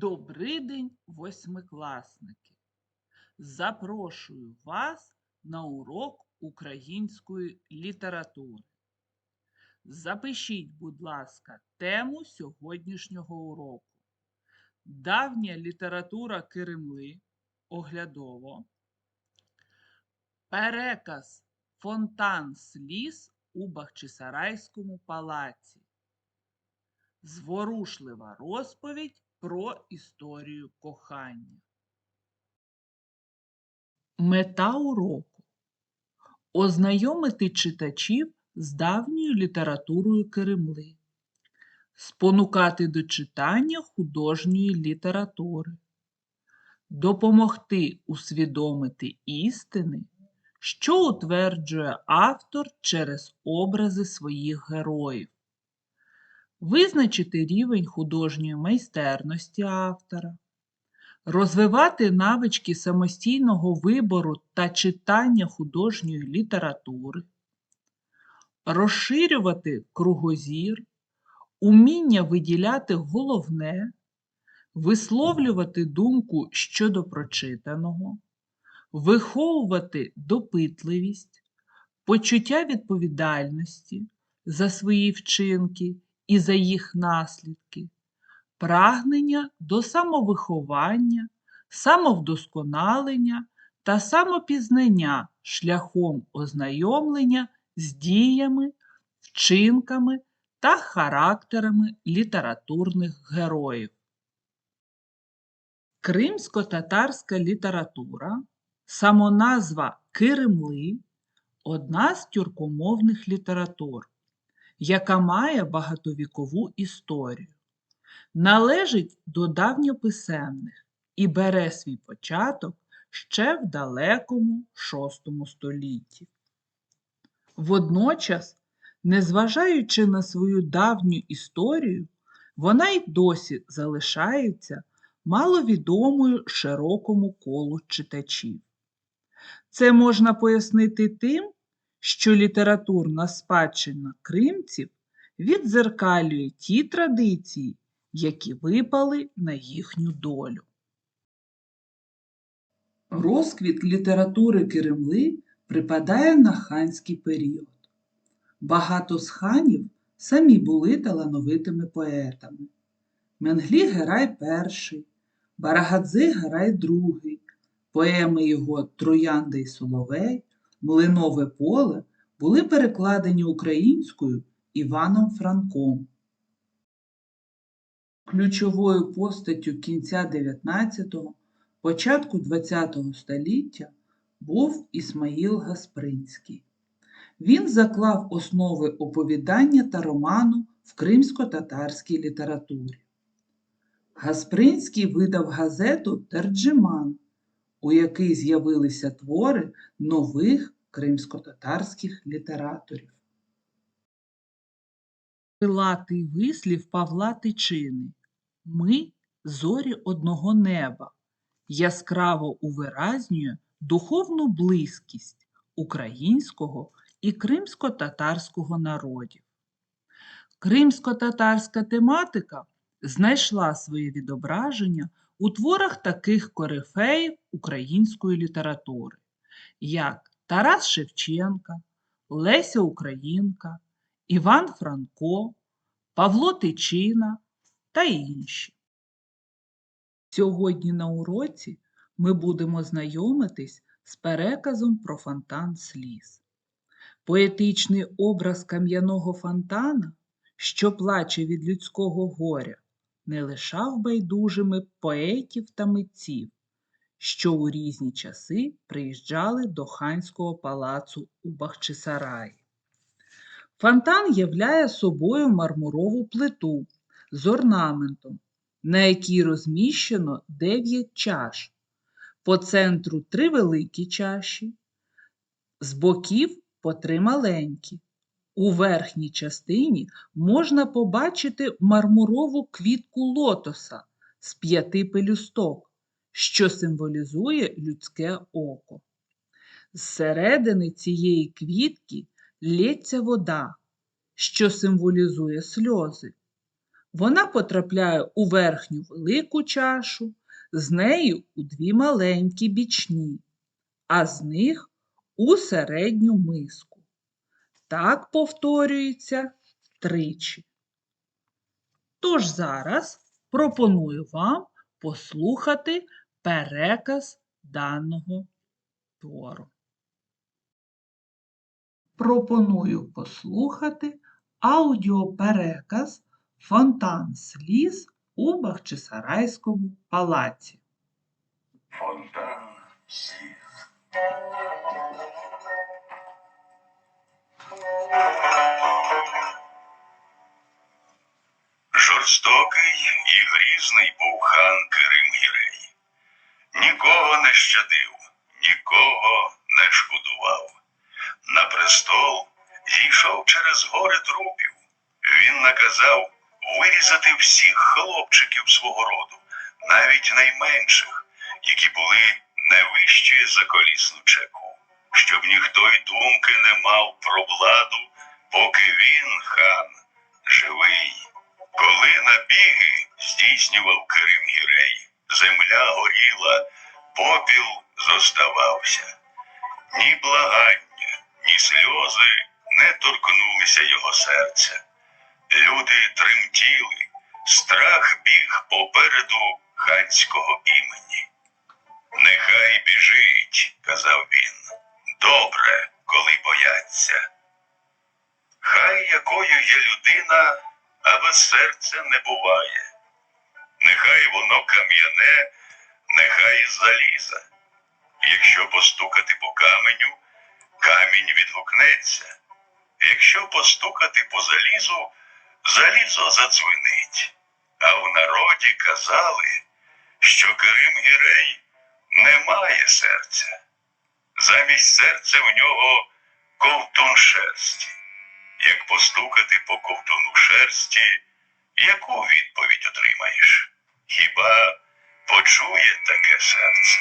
Добрий день, восьмикласники! Запрошую вас на урок української літератури. Запишіть, будь ласка, тему сьогоднішнього уроку. Давня література Киримли оглядово. Переказ Фонтан сліз у Бахчисарайському палаці. Зворушлива розповідь про історію кохання. Мета уроку ознайомити читачів з давньою літературою Киримли, спонукати до читання художньої літератури, допомогти усвідомити істини, що утверджує автор через образи своїх героїв визначити рівень художньої майстерності автора, розвивати навички самостійного вибору та читання художньої літератури, розширювати кругозір, уміння виділяти головне, висловлювати думку щодо прочитаного, виховувати допитливість, почуття відповідальності за свої вчинки і за їх наслідки, прагнення до самовиховання, самовдосконалення та самопізнання шляхом ознайомлення з діями, вчинками та характерами літературних героїв. Кримсько-татарська література, самоназва Киримли одна з тюркомовних літератур яка має багатовікову історію, належить до давньописемних і бере свій початок ще в далекому VI столітті. Водночас, незважаючи на свою давню історію, вона й досі залишається маловідомою широкому колу читачів. Це можна пояснити тим, що літературна спадщина кримців віддзеркалює ті традиції, які випали на їхню долю. Розквіт літератури Киримли припадає на ханський період. Багато з ханів самі були талановитими поетами. Менглі Герай І, Барагадзи Герай II, поеми його Троянда й Соловей Млинове поле були перекладені українською Іваном Франком. Ключовою постаттю кінця 19-го, початку ХХ століття був Ісмаїл Гаспринський. Він заклав основи оповідання та роману в кримсько-татарській літературі. Гаспринський видав газету Терджиман у якій з'явилися твори нових кримсько-татарських літераторів. Крилатий вислів Павла Тичини Ми зорі одного неба, яскраво увиразнює духовну близькість українського і кримсько-татарського народів. Кримсько-татарська тематика знайшла своє відображення у творах таких корифеїв української літератури, як Тарас Шевченка, Леся Українка, Іван Франко, Павло Тичина та інші. Сьогодні на уроці ми будемо знайомитись з переказом про фонтан сліз. Поетичний образ кам'яного фонтана, що плаче від людського горя, не лишав байдужими поетів та митців, що у різні часи приїжджали до ханського палацу у Бахчисараї. Фонтан являє собою мармурову плиту з орнаментом, на якій розміщено дев'ять чаш, по центру три великі чаші, з боків по три маленькі. У верхній частині можна побачити мармурову квітку лотоса з п'яти пелюсток, що символізує людське око. Зсередини цієї квітки лється вода, що символізує сльози. Вона потрапляє у верхню велику чашу, з неї у дві маленькі бічні, а з них у середню миску. Так повторюється тричі. Тож зараз пропоную вам послухати переказ даного твору. Пропоную послухати аудіопереказ Фонтан сліз у Бахчисарайському палаці. Фонтан сліз. Жорстокий і грізний був хан Кирим Гірей. Нікого не щадив, нікого не шкодував. На престол зійшов через гори трупів. Він наказав вирізати всіх хлопчиків свого роду, навіть найменших, які були не вищі за колісну чеку, щоб ніхто й думки не мав про владу, поки він, хан, живий. Коли набіги здійснював Кирим Гірей, земля горіла, попіл зоставався. Ні благання, ні сльози не торкнулися його серця. Люди тремтіли, страх біг попереду ханського імені. Нехай біжить, казав він. Добре, коли бояться. Хай якою є людина, а без серця не буває. Нехай воно кам'яне, нехай із заліза. Якщо постукати по каменю, камінь відгукнеться. Якщо постукати по залізу, залізо задзвенить. А в народі казали, що Кирим Гірей не має серця. Замість серця в нього ковтун шерсті. Як постукати по ковтуну шерсті, яку відповідь отримаєш? Хіба почує таке серце?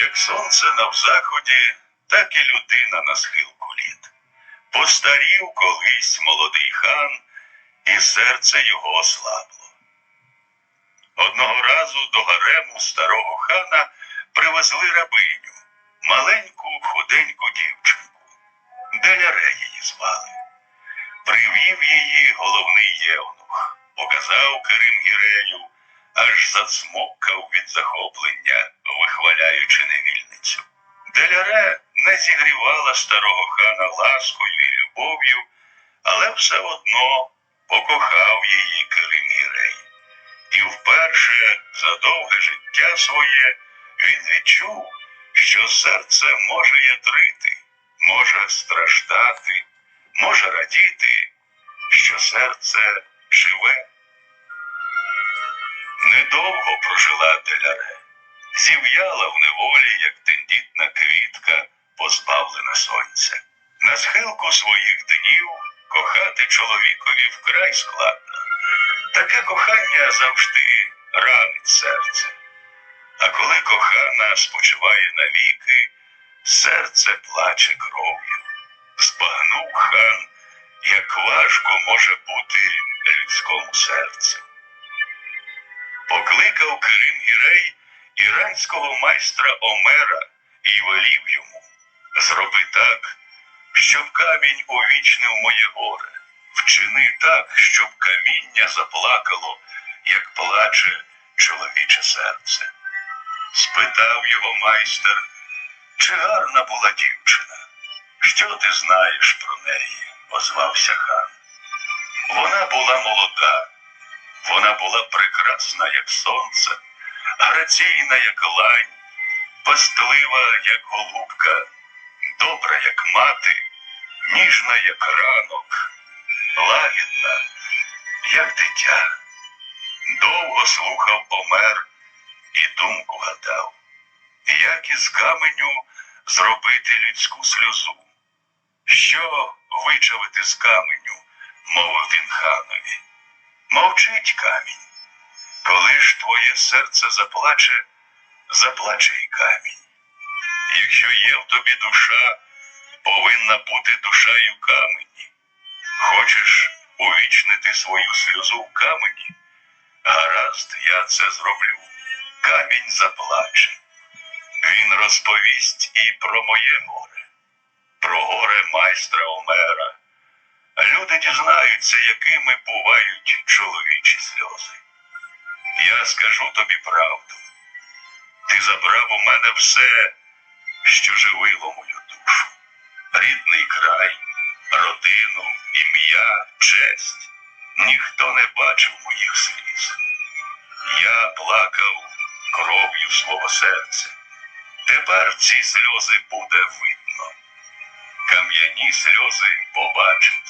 Як сонце на заході, так і людина на схилку літ. Постарів колись молодий хан, і серце його ослабло. Одного разу до гарему старого хана привезли рабиню, маленьку худеньку дівчинку. Деляре її звали. Привів її головний євнух, показав Кирим Гірею, аж зацмокав від захоплення, вихваляючи невільницю. Деляре не зігрівала старого хана ласкою і любов'ю, але все одно покохав її Кирим Гірей. І вперше за довге життя своє він відчув, що серце може ятрити, може страждати, може радіти, що серце живе. Недовго прожила Деляре, зів'яла в неволі, як тендітна квітка, позбавлена сонця. На схилку своїх днів кохати чоловікові вкрай складно. Таке кохання завжди ранить серце. А коли кохана спочиває навіки, серце плаче кров'ю. Збагнув хан, як важко може бути людському серцю. Покликав Кирим Гірей іранського майстра Омера і велів йому зроби так, щоб камінь увічнив моє горе. Вчини так, щоб каміння заплакало, як плаче чоловіче серце. Спитав його майстер, чи гарна була дівчина? Що ти знаєш про неї? озвався хан. Вона була молода, вона була прекрасна, як сонце, граційна, як лань, пастлива, як голубка, добра, як мати, ніжна, як ранок, лагідна, як дитя. Довго слухав Омер і думку гадав, як із каменю зробити людську сльозу. Що вичавити з каменю, мовив він ханові. Мовчить камінь. Коли ж твоє серце заплаче, заплаче і камінь. Якщо є в тобі душа, повинна бути душа й у камені. Хочеш, увічнити свою сльозу в камені? Гаразд, я це зроблю. Камінь заплаче. Він розповість і про моє горе, про горе майстра Омера. Люди дізнаються, якими бувають чоловічі сльози. Я скажу тобі правду. Ти забрав у мене все, що живило мою душу. Рідний край, родину, ім'я, честь. Ніхто не бачив моїх сліз. Я плакав кров'ю свого серця. Тепер ці сльози буде видно. Кам'яні сльози побачать.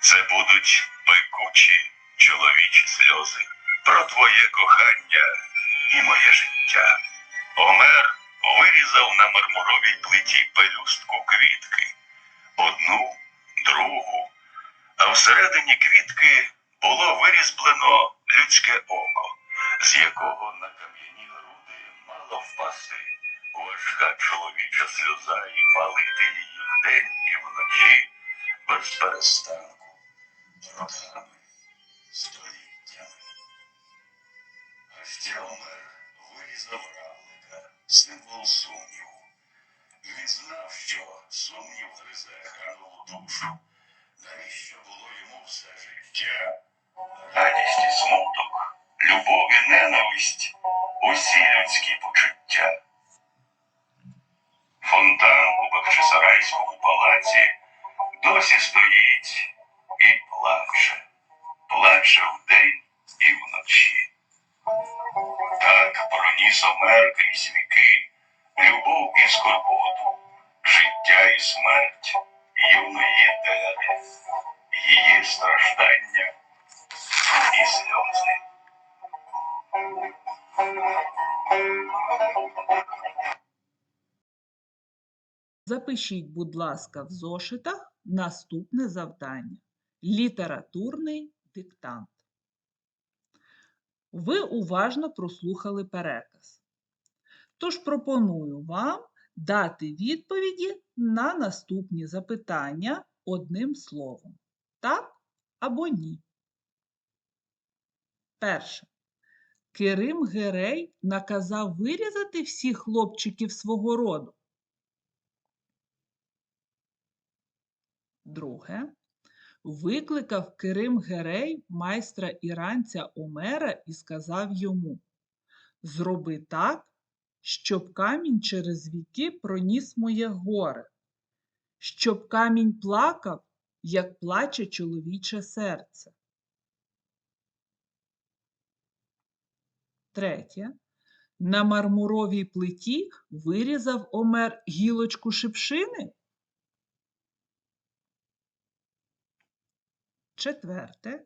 Це будуть пекучі чоловічі сльози про твоє кохання і моє життя. Омер вирізав на мармуровій плиті пелюстку квітки, одну, другу, а всередині квітки було вирізблено людське око, з якого на кам'яні мала впасти важка чоловіча сльоза і палити її вдень і вночі без перестанку. Роками, століттями. А ще Омер вирізав равлика, символ сумніву. Він знав, що сумнів гризе ханову душу. Навіщо було йому все життя? Радість і смуток, любов і ненависть, усі людські почуття. Фонтан у Бахчисарайському палаці досі стоїть і плаче, плаче вдень і вночі. Так проніс Омер крізь віки, любов і скорботу, життя і смерть юної Дери, її страждання і сльози. Запишіть, будь ласка, в зошитах наступне завдання. Літературний диктант. Ви уважно прослухали переказ. Тож пропоную вам дати відповіді на наступні запитання одним словом. Так або ні. Перше. Кирим Герей наказав вирізати всіх хлопчиків свого роду. Друге. Викликав Кирим Герей майстра іранця Омера і сказав йому Зроби так, щоб камінь через віки проніс моє горе, щоб камінь плакав, як плаче чоловіче серце. Третє. На мармуровій плиті вирізав Омер гілочку шипшини. Четверте.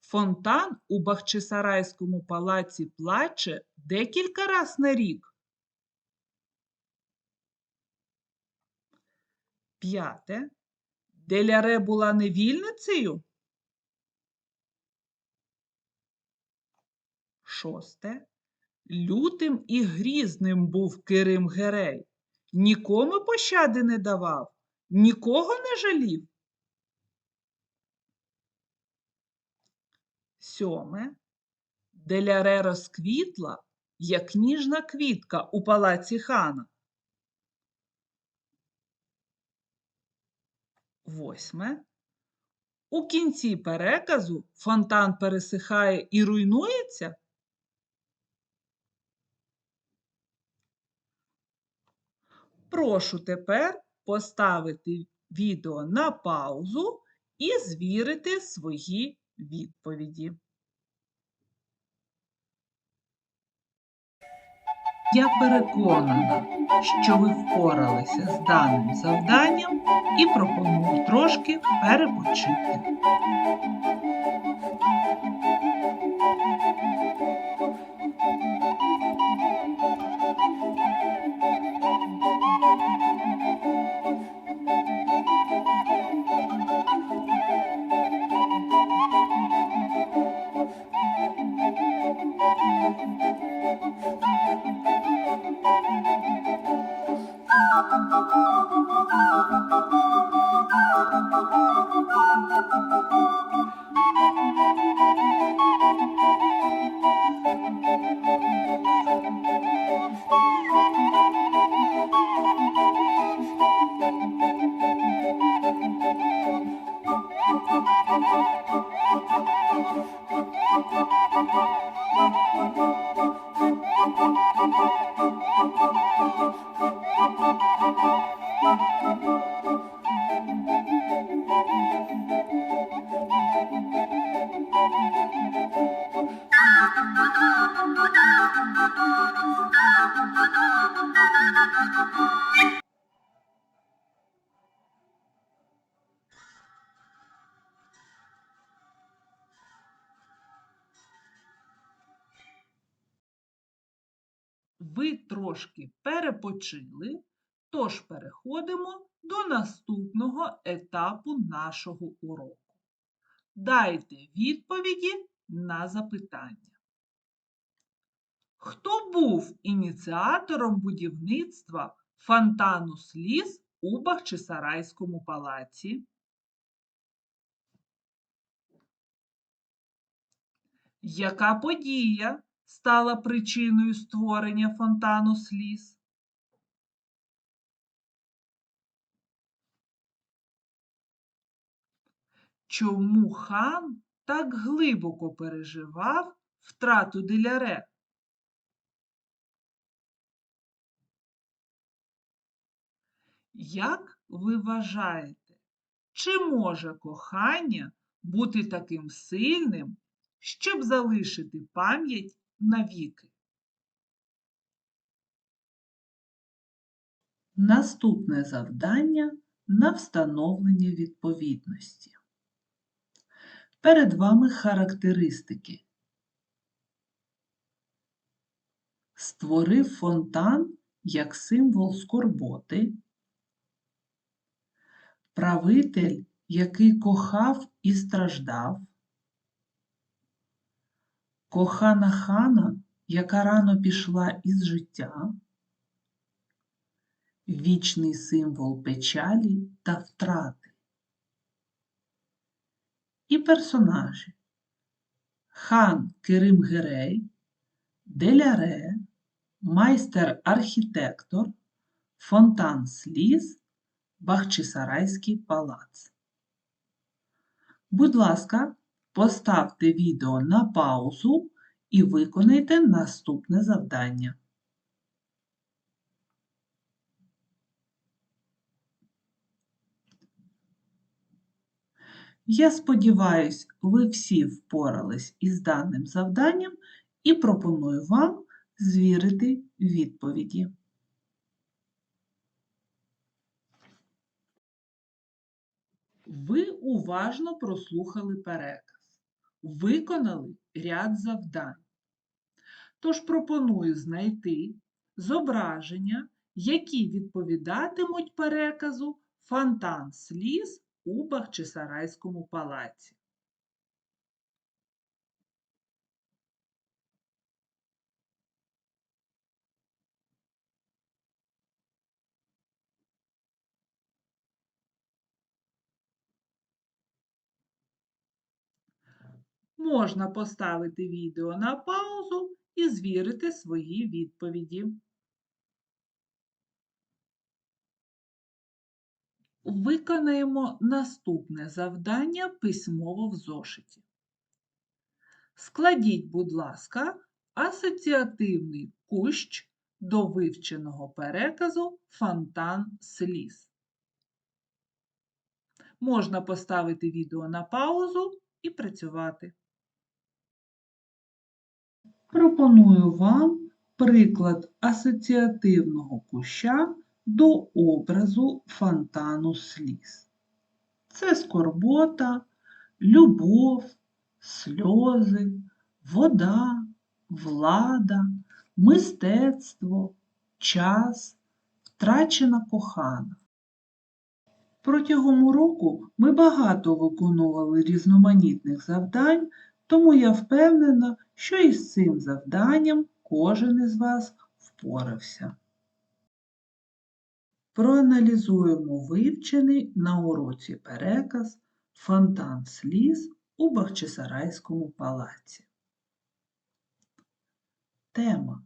Фонтан у Бахчисарайському палаці плаче декілька раз на рік. П'яте. Деляре була невільницею. Шосте. Лютим і грізним був Кирим Герей. Нікому пощади не давав, нікого не жалів. Сьоме. Деляре розквітла, як ніжна квітка у палаці хана. Восьме. У кінці переказу фонтан пересихає і руйнується. Прошу тепер поставити відео на паузу і звірити свої відповіді. Я переконана, що ви впоралися з даним завданням і пропоную трошки перепочити. Ви трошки перепочили, тож переходимо до наступного етапу нашого уроку. Дайте відповіді на запитання. Хто був ініціатором будівництва фонтану сліз у Бахчисарайському палаці? Яка подія стала причиною створення фонтану сліз? Чому хан так глибоко переживав втрату Диляре? Як ви вважаєте, чи може кохання бути таким сильним, щоб залишити пам'ять навіки? Наступне завдання на встановлення відповідності. Перед вами характеристики. Створив фонтан як символ скорботи. Правитель, який кохав і страждав. Кохана хана, яка рано пішла із життя. Вічний символ печалі та втрати. І персонажі хан Керим Герей, Деляре, майстер-архітектор, фонтан сліз, Бахчисарайський палац. Будь ласка, поставте відео на паузу і виконайте наступне завдання. Я сподіваюсь, ви всі впорались із даним завданням і пропоную вам звірити відповіді. Ви уважно прослухали переказ, виконали ряд завдань. Тож пропоную знайти зображення, які відповідатимуть переказу фонтан сліз у Бахчисарайському палаці. Можна поставити відео на паузу і звірити свої відповіді. Виконаємо наступне завдання письмово в зошиті. Складіть, будь ласка, асоціативний кущ до вивченого переказу фонтан сліз. Можна поставити відео на паузу і працювати. Пропоную вам приклад асоціативного куща до образу фонтану сліз. Це скорбота, любов, сльози, вода, влада, мистецтво, час, втрачена кохана. Протягом уроку ми багато виконували різноманітних завдань, тому я впевнена, що із цим завданням кожен із вас впорався. Проаналізуємо вивчений на уроці переказ фонтан сліз у Бахчисарайському палаці. Тема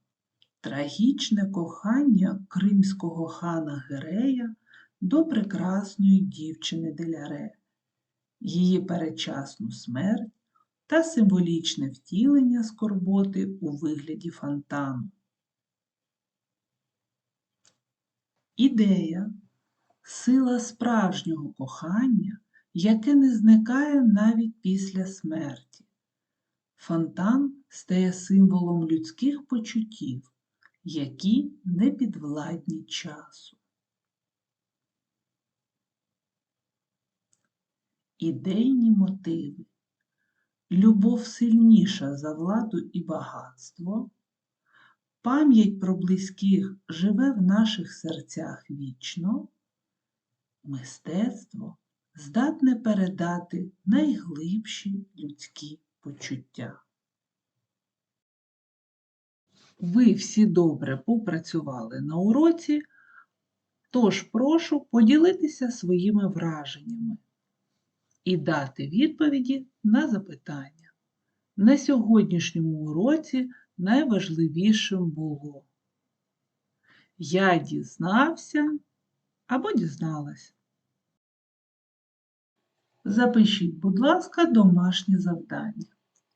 Трагічне кохання кримського хана Герея до прекрасної дівчини Деляре, її передчасну смерть, та символічне втілення скорботи у вигляді фонтану. Ідея сила справжнього кохання, яке не зникає навіть після смерті. Фонтан стає символом людських почуттів, які не підвладні часу. Ідейні мотиви. Любов сильніша за владу і багатство. Пам'ять про близьких живе в наших серцях вічно. Мистецтво здатне передати найглибші людські почуття. Ви всі добре попрацювали на уроці, тож прошу поділитися своїми враженнями і дати відповіді на запитання. На сьогоднішньому уроці найважливішим було Я дізнався або дізналась. Запишіть, будь ласка, домашнє завдання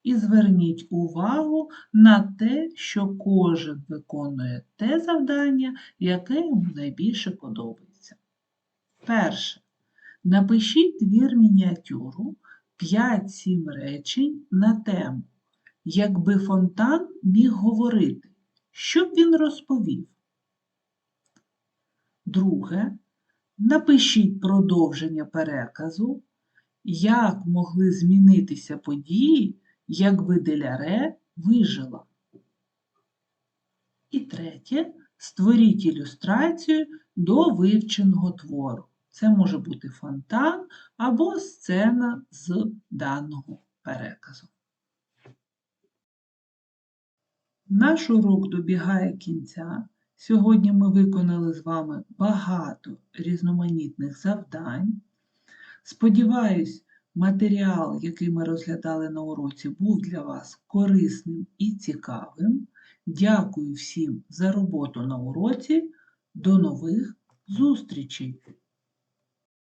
і зверніть увагу на те, що кожен виконує те завдання, яке йому найбільше подобається. Перше. Напишіть твір мініатюру 5-7 речень на тему, якби фонтан міг говорити, що б він розповів. Друге. Напишіть продовження переказу, як могли змінитися події, якби Деляре вижила. І третє. Створіть ілюстрацію до вивченого твору. Це може бути фонтан або сцена з даного переказу. Наш урок добігає кінця. Сьогодні ми виконали з вами багато різноманітних завдань. Сподіваюсь, матеріал, який ми розглядали на уроці, був для вас корисним і цікавим. Дякую всім за роботу на уроці. До нових зустрічей!